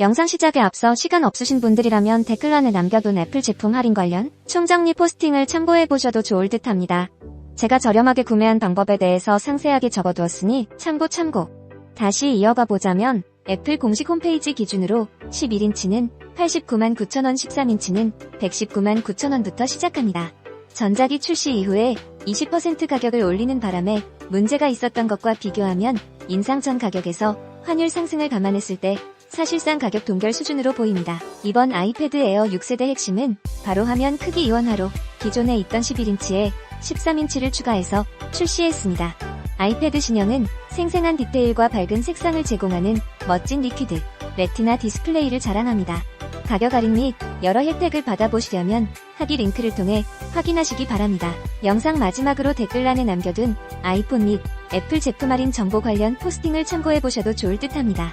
영상 시작에 앞서 시간 없으신 분들이라면 댓글란에 남겨둔 애플 제품 할인 관련 총정리 포스팅을 참고해보셔도 좋을 듯 합니다. 제가 저렴하게 구매한 방법에 대해서 상세하게 적어두었으니 참고 참고. 다시 이어가 보자면 애플 공식 홈페이지 기준으로 11인치는 89만 9천원 13인치는 119만 9천원부터 시작합니다. 전작이 출시 이후에 20% 가격을 올리는 바람에 문제가 있었던 것과 비교하면 인상 전 가격에서 환율 상승을 감안했을 때 사실상 가격 동결 수준으로 보입니다. 이번 아이패드 에어 6세대 핵심은 바로 화면 크기 이원화로 기존에 있던 11인치에 13인치를 추가해서 출시했습니다. 아이패드 신형은 생생한 디테일과 밝은 색상을 제공하는 멋진 리퀴드, 레티나 디스플레이를 자랑합니다. 가격 할인 및 여러 혜택을 받아보시려면 하기 링크를 통해 확인하시기 바랍니다. 영상 마지막으로 댓글란에 남겨둔 아이폰 및 애플 제품 할인 정보 관련 포스팅을 참고해보셔도 좋을 듯 합니다.